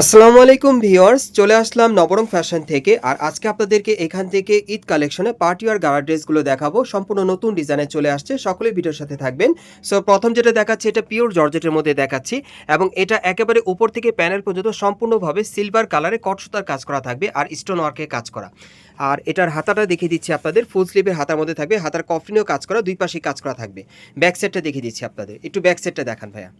আসসালামু আলাইকুম ভিউয়ার্স, চলে আসলাম নবরং ফ্যাশন থেকে, আর আজকে আপনাদেরকে এখান থেকে ঈদ কালেকশনে পার্টি আর গাড়া ড্রেসগুলো দেখাবো। সম্পূর্ণ নতুন ডিজাইনে চলে আসছে, সকলেই ভিডিওর সাথে থাকবেন। সো প্রথম যেটা দেখাচ্ছি, এটা পিওর জর্জেটের মধ্যে দেখাচ্ছি, এবং এটা একেবারে উপর থেকে প্যানেল পর্যন্ত সম্পূর্ণভাবে সিলভার কালারে কট সুতার কাজ করা থাকবে, আর স্টোন ওয়ার্কে কাজ করা। আর এটার হাতাটা দেখিয়ে দিচ্ছি আপনাদের, ফুল স্লিভের হাতার মধ্যে থাকবে, হাতার কফিনেও কাজ করা, দুই পাশে কাজ করা থাকবে। ব্যাক সাইডটা দেখিয়ে দিচ্ছি আপনাদের, একটু ব্যাক সাইডটা দেখান ভাইয়া।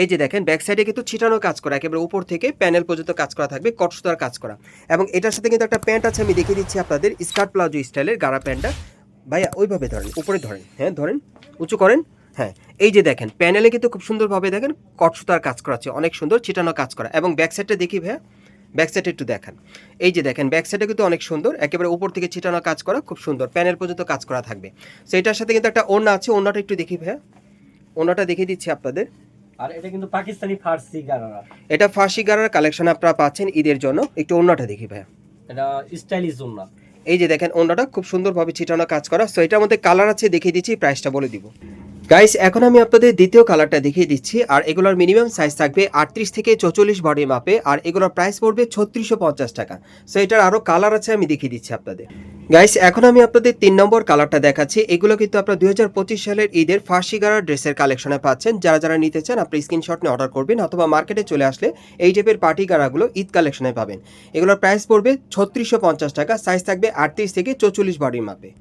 এই যে দেখেন ব্যাক সাইডে কিন্তু ছিটানো কাজ করা, একেবারে উপর থেকে প্যানেল পর্যন্ত কাজ করা থাকবে, কটসুতার কাজ করা। এবং এটার সাথে কিন্তু একটা প্যান্ট আছে, আমি দেখিয়ে দিচ্ছি আপনাদের স্কার্ট প্লাজো স্টাইলের গাড়া প্যান্টটা ভাইয়া, ওইভাবে ধরেন, উপরে ধরেন হ্যাঁ ধরেন, উঁচু করেন হ্যাঁ। এই যে দেখেন প্যানেলে কিন্তু খুব সুন্দরভাবে দেখেন, কটসুতার কাজ করা আছে, অনেক সুন্দর, ছিটানো কাজ করা। এবং ব্যাক সাইডটা দেখি ভাইয়া ব্যাক সাইডে একটু দেখান। এই যে দেখেন ব্যাক সাইডে কিন্তু অনেক সুন্দর, একেবারে উপর থেকে ছিটানো কাজ করা, খুব সুন্দর প্যানেল পর্যন্ত কাজ করা থাকবে। সো এটার সাথে কিন্তু একটা ওড়না আছে, ওড়নাটা একটু দেখি ভাইয়া, ওড়নাটা দেখিয়ে দিচ্ছি আপনাদের। আর এটা কিন্তু পাকিস্তানি ফার্সি গারারা। এটা ফার্সি গারার কালেকশন আপনারা পাচ্ছেন ঈদের জন্য। একটু অন্যটা দেখি ভাই এটা স্টাইলিশ জন্য এই যে দেখেন অন্যটা খুব সুন্দরভাবে ছিটানো কাজ করা। সো এটার মধ্যে কালার আছে দেখিয়ে দিচ্ছি প্রাইসটা বলে দিব। গাইস এখন আমি আপনাদের দ্বিতীয় কালারটা দেখিয়ে দিচ্ছি, আর এগুলোর মিনিমাম সাইজ থাকবে আটত্রিশ থেকে চৌচল্লিশ বডি মাপে আর এগুলোর প্রাইস পড়বে ছত্রিশশো পঞ্চাশ টাকা। সো এটার আরও কালার আছে, আমি দেখিয়ে দিচ্ছি আপনাদের। গাইস এখন আমি আপনাদের তিন নম্বর কালারটা দেখাচ্ছি। এগুলো কিন্তু আপনারা দুই সালের ঈদের ফার্সি গাড়ার ড্রেসের কালেকশনে পাচ্ছেন। যারা যারা নিতে চান, আপনি স্ক্রিনশট নিয়ে অর্ডার করবেন, অথবা মার্কেটে চলে আসলে এই টাইপের পার্টি গাড়াগুলো ঈদ কালেকশনে পাবেন। এগুলোর প্রাইস পড়বে ছত্রিশশো টাকা সাইজ থাকবে আটত্রিশ থেকে চৌচল্লিশ বডির মাপে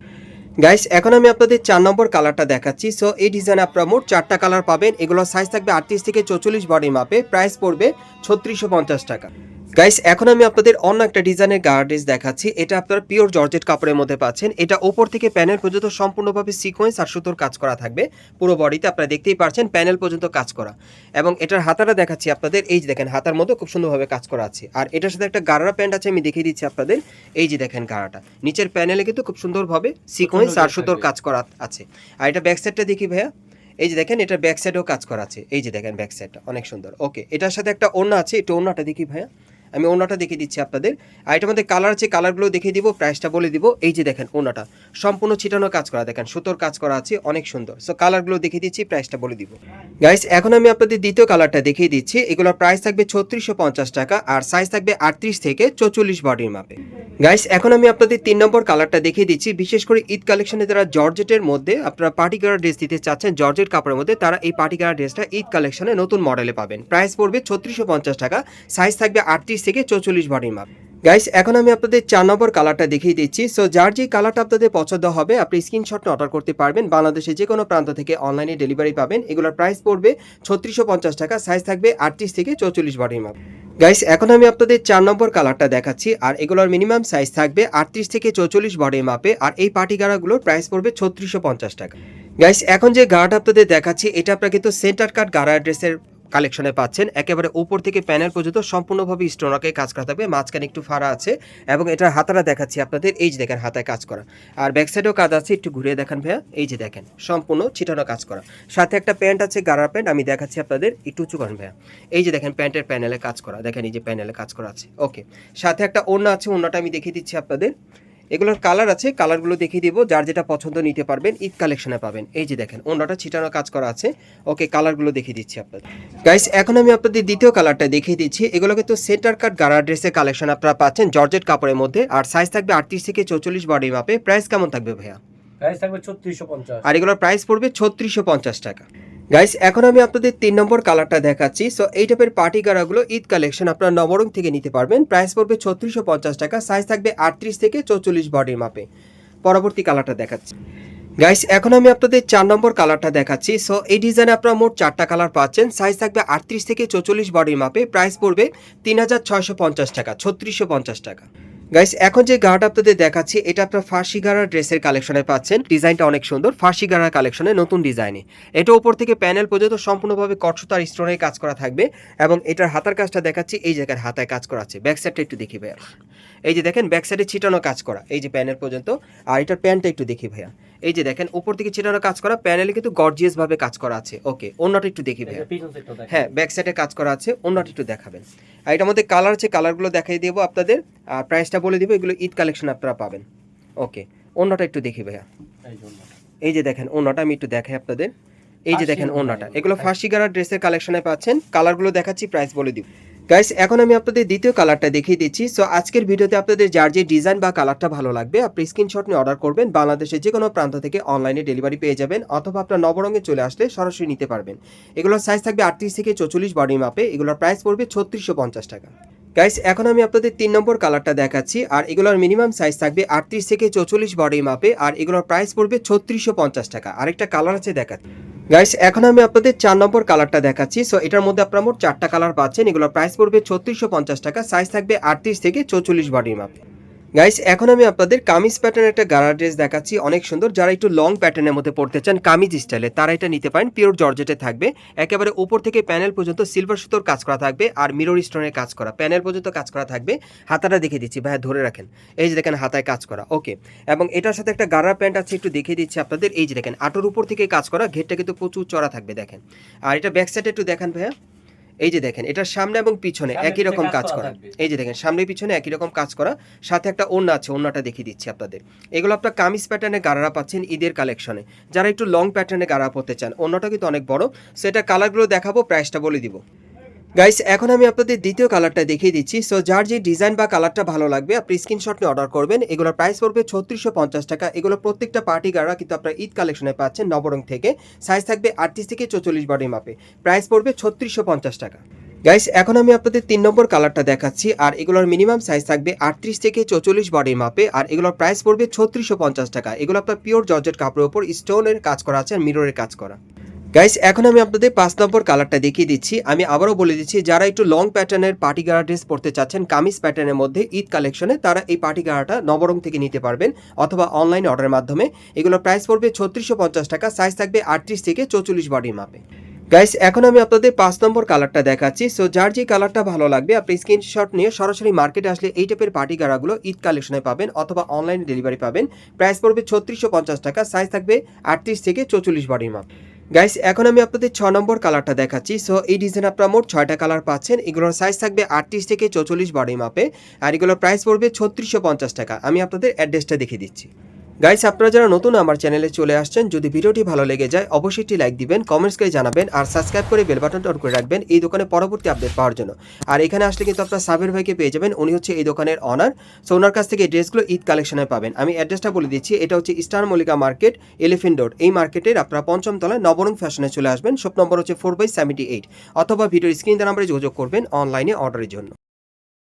গাইস এখন আমি আপনাদের চার নম্বর কালারটা দেখাচ্ছি। সো এই ডিজাইন আপনারা মোট চারটা কালার পাবেন। এগুলোর সাইজ থাকবে আটত্রিশ থেকে চৌচল্লিশ বডি মাপে প্রাইস পড়বে ছত্রিশশো টাকা। গাইস এখন আমি আপনাদের অন্য একটা ডিজাইনের গার্ডেজ দেখাচ্ছি। এটা আপনারা পিওর জর্জেট কাপড়ের মধ্যে পাচ্ছেন। এটা ওপর থেকে প্যানেল পর্যন্ত সম্পূর্ণভাবে সিকোয়েন্স আর সুতোর কাজ করা থাকবে। পুরো বডিতে আপনারা দেখতেই পারছেন প্যানেল পর্যন্ত কাজ করা। এবং এটার হাতাটা দেখাচ্ছি আপনাদের। এই যে দেখেন হাতার মধ্যে খুব সুন্দরভাবে কাজ করা আছে। আর এটার সাথে একটা গাড়া প্যান্ট আছে আমি দেখিয়ে দিচ্ছি আপনাদের। এই যে দেখেন গাড়াটা। নিচের প্যানেলে কিন্তু খুব সুন্দরভাবে সিকোয়েন্স আর সুতোর কাজ করা আছে। আর এটা ব্যাক সাইডটা দেখি ভাইয়া। এই যে দেখেন এটা ব্যাক সাইডেও কাজ করা আছে। এই যে দেখেন ব্যাক সাইডটা অনেক সুন্দর। ওকে এটার সাথে একটা ওড়না আছে। এটা ওড়নাটা দেখি ভাইয়া। আমি ওনাটা দেখিয়ে দিচ্ছি আপনাদের। আর এটার মধ্যে কালার আছে কালারগুলো দেখিয়ে দিব প্রাইসটা বলে দিব। এই যে দেখেন ওনাটা সম্পূর্ণ ছিটানো কাজ করা, দেখেন সুতোর কাজ করা আছে, অনেক সুন্দর। সো কালারগুলো দেখিয়ে দিচ্ছি প্রাইসটা বলে দিব। গাইস এখন আমি আপনাদের দ্বিতীয় কালারটা দেখিয়ে দিচ্ছি। এগুলোর প্রাইস থাকবে ছত্রিশশো পঞ্চাশ টাকা, আর সাইজ থাকবে আটত্রিশ থেকে চৌচল্লিশ বডির মাপে। গাইস এখন আমি আপনাদের তিন নম্বর কালারটা দেখিয়ে দিচ্ছি। বিশেষ করে ঈদ কালেকশনে যারা জর্জেটের মধ্যে, আপনারা পার্টি কালার ড্রেস দিতে চাচ্ছেন জর্জেট কাপড়ের মধ্যে, তারা এই পার্টি কালার ড্রেসটা ঈদ কালেকশনে নতুন মডেলে পাবেন। প্রাইস পড়বে ছত্রিশশো পঞ্চাশ টাকা সাইজ থাকবে আটত্রিশ থেকে চৌচল্লিশ বডির মাপ গাইস এখন আমি আপনাদের চার নম্বর কালারটা দেখিয়ে দিচ্ছি। সো যার যে কালারটা আপনাদের পছন্দ হবে, আপনি স্ক্রিনশট অর্ডার করতে পারবেন। বাংলাদেশে যে কোনো প্রান্ত থেকে অনলাইনে ডেলিভারি পাবেন। এগুলোর প্রাইস পড়বে ছত্রিশশো টাকা সাইজ থাকবে আটত্রিশ থেকে চৌচল্লিশ বডির মাপ গাইস এখন আমি আপনাদের চার নম্বর কালারটা দেখাচ্ছি। আর এগুলোর মিনিমাম সাইজ থাকবে আটত্রিশ থেকে চৌচল্লিশ বডির মাপে আর এই পার্টি গাড়াগুলোর প্রাইস পড়বে ছত্রিশশো টাকা। গাইস এখন যে গাড়াটা আপনাদের দেখাচ্ছি, এটা আপনারা কিন্তু সেন্টার কাট গাড়া ড্রেসের কালেকশনে পাচ্ছেন। একেবারে উপর থেকে প্যানেল পর্যন্ত সম্পূর্ণভাবে স্টোনকে কাজ করা থাকবে। মাঝখানে একটু ফাড়া আছে এবং এটার হাতাটা দেখাচ্ছি আপনাদের। এই যে দেখেন, হাতায় কাজ করা। আর ব্যাক সাইডেও কাজ আছে, একটু ঘুরিয়ে দেখান ভাইয়া। এই যে দেখেন, সম্পূর্ণ ছিটানো কাজ করা। সাথে একটা প্যান্ট আছে গাড়ার প্যান্ট, আমি দেখাচ্ছি আপনাদের। একটু উঁচু করেন ভাইয়া। এই যে দেখেন, প্যান্টের প্যানেলে কাজ করা। দেখেন, এই যে প্যানেলে কাজ করা আছে। ওকে সাথে একটা ওড়না আছে, ওড়নাটা আমি দেখিয়ে দিচ্ছি আপনাদের। এগুলোর কালার আছে কালারগুলো দেখিয়ে দিব যার যেটা পছন্দ নিতে পারবেন ঈদ কালেকশনে পাবেন। এই যে দেখেন অন্যটা ছিটানো কাজ করা আছে। ওকে কালারগুলো দেখিয়ে দিচ্ছি আপনাদের। গাইস এখন আমি আপনাদের দ্বিতীয় কালারটা দেখিয়ে দিচ্ছি। এগুলো কিন্তু সেন্টার কাট গাড়া ড্রেসের কালেকশন আপনারা পাচ্ছেন জর্জেট কাপড়ের মধ্যে। আর সাইজ থাকবে আটত্রিশ থেকে চৌচল্লিশ বডি মাপে প্রাইস কেমন থাকবে ভাইয়া? প্রাইস থাকবে ছত্রিশশো পঞ্চাশ। আর এগুলোর প্রাইস পড়বে ছত্রিশশো পঞ্চাশ টাকা। গাইস এখন আমি আপনাদের তিন নম্বর কালারটা দেখাচ্ছি। সো এই টাইপের পার্টি গাড়াগুলো ঈদ কালেকশন আপনারা নবরং থেকে নিতে পারবেন। প্রাইস পড়বে ছত্রিশশো পঞ্চাশ টাকা সাইজ থাকবে আটত্রিশ থেকে চৌচল্লিশ বডির মাপে। পরবর্তী কালারটা দেখাচ্ছি। গাইস এখন আমি আপনাদের চার নম্বর কালারটা দেখাচ্ছি। সো এই ডিজাইনে আপনারা মোট চারটা কালার পাচ্ছেন। সাইজ থাকবে আটত্রিশ থেকে চৌচল্লিশ বডির মাপে। প্রাইস পড়বে তিন হাজার ছয়শো পঞ্চাশ টাকা, ছত্রিশশো পঞ্চাশ টাকা। গাইস এখন যে গার্ড আপনাদের দেখাচ্ছি, এটা আপনার ফার্সি গাড়া ড্রেসের কালেকশনে পাচ্ছেন। ডিজাইনটা অনেক সুন্দর, ফার্সি গাড়ার কালেকশনে নতুন ডিজাইনে। এটা উপর থেকে প্যানেল পর্যন্ত সম্পূর্ণভাবে কটসুতার স্টোনের কাজ করা থাকবে এবং এটার হাতার কাজটা দেখাচ্ছি, এই জায়গায় হাতায় কাজ করা আছে। ব্যাক সাইডটা একটু দেখি ভাইয়া। এই যে দেখেন ব্যাক সাইডে ছিটানো কাজ করা এই যে প্যানেল পর্যন্ত। আর এটার প্যান্টটা একটু দেখি ভাইয়া। এই যে দেখেন উপর থেকে ছিটানো কাজ করা প্যানেলে কিন্তু গর্জিয়াস ভাবে কাজ করা আছে। ওকে অন্যটা একটু দেখি ভাইয়া। হ্যাঁ ব্যাক সাইডে কাজ করা আছে অন্যটা একটু দেখাবেন। আর এটার মধ্যে কালার আছে কালারগুলো দেখাই দেবো আপনাদের। আর প্রাইসটা বলে দিব এগুলো ঈদ কালেকশন আপনারা পাবেন। ওকে অন্যটা একটু দেখি ভাইয়া। এই যে দেখেন অন্যটা আমি একটু দেখাই আপনাদের। এই যে দেখেন অন্যটা। এগুলো। এগুলো ফার্সি গাড়ার ড্রেসের কালেকশনে পাচ্ছেন। কালারগুলো দেখাচ্ছি প্রাইস বলে দিব। গাইস এখন আমি আপনাদের দ্বিতীয় কালারটা দেখিয়ে দিচ্ছি। সো আজকের ভিডিওতে আপনাদের যার যে ডিজাইন বা কালারটা ভালো লাগবে, আপনি স্ক্রিনশট নিয়ে অর্ডার করবেন। বাংলাদেশের যে কোনো প্রান্ত থেকে অনলাইনে ডেলিভারি পেয়ে যাবেন অথবা আপনার নবরঙে চলে আসলে সরাসরি নিতে পারবেন। এগুলোর সাইজ থাকবে আটত্রিশ থেকে চৌচল্লিশ বডি মাপে এগুলোর প্রাইস পড়বে ছত্রিশশো পঞ্চাশ টাকা। গাইস এখন আমি আপনাদের তিন নম্বর কালারটা দেখাচ্ছি। আর এগুলোর মিনিমাম সাইজ থাকবে আটত্রিশ থেকে চৌচল্লিশ বডি মাপে আর এগুলোর প্রাইস পড়বে ছত্রিশশো পঞ্চাশ টাকা। আরেকটা কালার আছে দেখাচ্ছি। গাইস এখন আমি আপনাদের চার নম্বর কালারটা দেখাচ্ছি। সো এটার মধ্যে আপনারা মোট চারটা কালার পাচ্ছেন। এগুলোর প্রাইস পড়বে ছত্রিশশো টাকা। সাইজ থাকবে আটত্রিশ থেকে চৌচল্লিশ বডির মাপে গাইস এখন আমি আপনাদের কামিজ প্যাটার্নের একটা গাড়া ড্রেস দেখাচ্ছি। অনেক সুন্দর। যারা একটু লং প্যাটার্নের মধ্যে পড়তে চান, কামিজ স্টাইলে তারা এটা নিতে পারেন। পিওর জর্জেটে থাকবে। একেবারে উপর থেকে প্যানেল পর্যন্ত সিলভার সুতোর কাজ করা থাকবে আর মিরর স্টোনের কাজ করা। প্যানেল পর্যন্ত কাজ করা থাকবে। হাতাটা দেখে দিচ্ছি। ভাইয়া, ধরে রাখেন। এই যে দেখেন, হাতায় কাজ করা। ওকে এবং এটার সাথে একটা গাড়া প্যান্ট আছে, একটু দেখিয়ে দিচ্ছি আপনাদের। এই যে দেখেন, আটোর উপর থেকে কাজ করা। ঘেরটা কিন্তু প্রচুর চড়া থাকবে, দেখেন। আর এটা ব্যাক সাইডে একটু দেখান ভাইয়া। এই যে দেখেন এটা সামনে এবং পিছনে একই রকম কাজ করা এই যে দেখেন সামনে পিছনে একই রকম কাজ করা। সাথে একটা ওড়না আছে ওড়নাটা দেখিয়ে দিচ্ছি আপনাদের। এগুলো আপনার কামিজ প্যাটার্নে গাড়ারা পাচ্ছেন ঈদের কালেকশনে যারা একটু লং প্যাটার্নে গাড়া পড়তে চান অন্যটা কিন্তু অনেক বড়। সেটা কালারগুলো দেখাবো প্রাইসটা বলে দিব। গাইস এখন আমি আপনাদের দ্বিতীয় কালারটা দেখিয়ে দিচ্ছি। সো যার যে ডিজাইন বা কালারটা ভালো লাগবে, আপনি স্ক্রিনশট নিয়ে অর্ডার করবেন। এগুলোর প্রাইস পড়বে ছত্রিশশো পঞ্চাশ টাকা। এগুলো প্রত্যেকটা পার্টি গাড়া কিন্তু আপনার ঈদ কালেকশনে পাচ্ছেন নবরং থেকে। সাইজ থাকবে আটত্রিশ থেকে চৌচল্লিশ বডি মাপে প্রাইস পড়বে ছত্রিশশো পঞ্চাশ টাকা। গাইস এখন আমি আপনাদের তিন নম্বর কালারটা দেখাচ্ছি। আর এগুলোর মিনিমাম সাইজ থাকবে আটত্রিশ থেকে চৌচল্লিশ বডি মাপে আর এগুলোর প্রাইস পড়বে ছত্রিশশো পঞ্চাশ টাকা। এগুলো আপনার পিওর জর্জেট কাপড়ের উপর স্টোনের কাজ করা আছে আর মিররের কাজ করা। গাইস এখন আমি আপনাদের পাঁচ নম্বর কালারটা দেখিয়ে দিচ্ছি। আমি আবারও বলে দিচ্ছি, যারা একটু লং প্যাটার্নের পার্টি গাড়া ড্রেস পরতে চাচ্ছেন, কামিজ প্যাটার্নের মধ্যে ঈদ কালেকশনে তারা এই পার্টি গাড়াটা নবরং থেকে নিতে পারবেন অথবা অনলাইন অর্ডারের মাধ্যমে। এগুলোর প্রাইস পড়বে ছত্রিশশো পঞ্চাশ টাকা সাইজ থাকবে আটত্রিশ থেকে চৌচল্লিশ বডির মাপে গাইস এখন আমি আপনাদের পাঁচ নম্বর কালারটা দেখাচ্ছি। সো যার যে কালারটা ভালো লাগবে, আপনি স্ক্রিনশট নিয়ে সরাসরি মার্কেটে আসলে এই টাইপের পার্টি গাড়াগুলো ঈদ কালেকশনে পাবেন অথবা অনলাইনে ডেলিভারি পাবেন। প্রাইস পড়বে ছত্রিশশো পঞ্চাশ টাকা সাইজ থাকবে আটত্রিশ থেকে চৌচল্লিশ বডির মাপ গাইস এখন আমি আপনাদের ছ নম্বর কালারটা দেখাচ্ছি। সো এই ডিজাইন আপনারা মোট ছয়টা কালার পাচ্ছেন। এগুলোর সাইজ থাকবে আটত্রিশ থেকে চৌচল্লিশ বডি মাপে আর এগুলোর প্রাইস পড়বে ছত্রিশশো টাকা। আমি আপনাদের অ্যাড্রেসটা দেখিয়ে দিচ্ছি। গাইস আপনারা যারা নতুন আমার চ্যানেলে চলে আসছেন, যদি ভিডিওটি ভালো লেগে যায়, অবশ্যই একটি লাইক দিবেন কমেন্টস করে জানাবেন, আর সাবস্ক্রাইব করে বেল বাটনটা অন করে রাখবেন এই দোকানে পরবর্তী আপডেট পাওয়ার জন্য। আর এখানে আসলে কিন্তু আপনার সাবের ভাইকে পেয়ে যাবেন, উনি হচ্ছে এই দোকানের অনার সো ওনার কাছ থেকে ড্রেসগুলো ঈদ কালেকশনে পাবেন। আমি অ্যাড্রেসটা বলে দিচ্ছি, এটা হচ্ছে star Mallika market elephant road এই মার্কেটের আপনারা পঞ্চম তলায় নবরং ফ্যাশনে চলে আসবেন শপ নম্বর হচ্ছে ফোর বাই সেভেন্টি এইট অথবা ভিডিওর স্ক্রিন নাম্বারে যোগাযোগ করবেন অনলাইনে অর্ডারের জন্য।